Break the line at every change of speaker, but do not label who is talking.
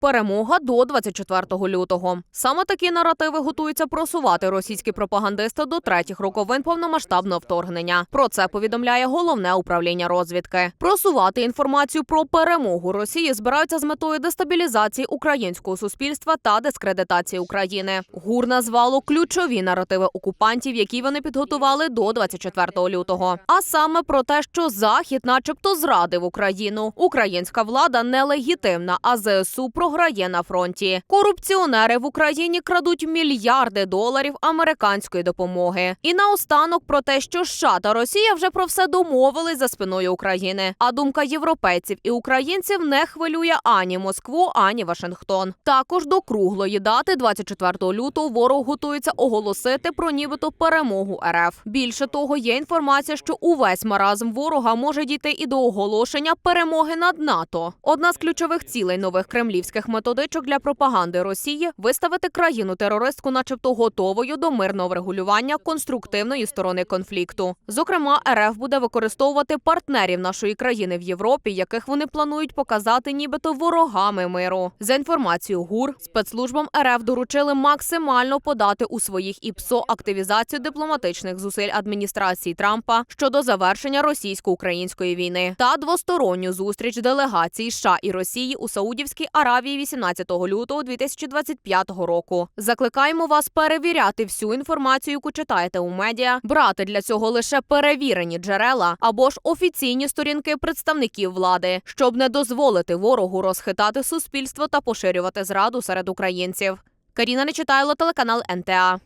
Перемога до 24 лютого. Саме такі наративи готуються просувати російські пропагандисти до третіх роковин повномасштабного вторгнення. Про це повідомляє головне управління розвідки. Просувати інформацію про перемогу Росії збираються з метою дестабілізації українського суспільства та дискредитації України. ГУР назвало ключові наративи окупантів, які вони підготували до 24 лютого. А саме про те, що Захід, начебто, зрадив Україну. Українська влада нелегітимна, а ЗСУ програє на фронті. Корупціонери в Україні крадуть мільярди доларів американської допомоги. І наостанок про те, що США та Росія вже про все домовились за спиною України. А думка європейців і українців не хвилює ані Москву, ані Вашингтон. Також до круглої дати 24 лютого ворог готується оголосити про нібито перемогу РФ. Більше того, є інформація, що увесь маразм ворога може дійти і до оголошення перемоги над НАТО. Одна з ключових цілей нових кремлівських методичок для пропаганди Росії виставити країну терористку, начебто готовою до мирного врегулювання конструктивної сторони конфлікту. Зокрема, РФ буде використовувати партнерів нашої країни в Європі, яких вони планують показати, нібито ворогами миру. За інформацією ГУР, спецслужбам РФ доручили максимально подати у своїх ІПСО активізацію дипломатичних зусиль адміністрації Трампа щодо завершення російсько-української війни та двосторонню зустріч делегацій США і Росії у Саудівській Аравії 18 лютого 2025 року. Закликаємо вас перевіряти всю інформацію, яку читаєте у медіа, брати для цього лише перевірені джерела або ж офіційні сторінки представників влади, щоб не дозволити ворогу розхитати суспільство та поширювати зраду серед українців. Каріна Нечитайло, телеканал НТА.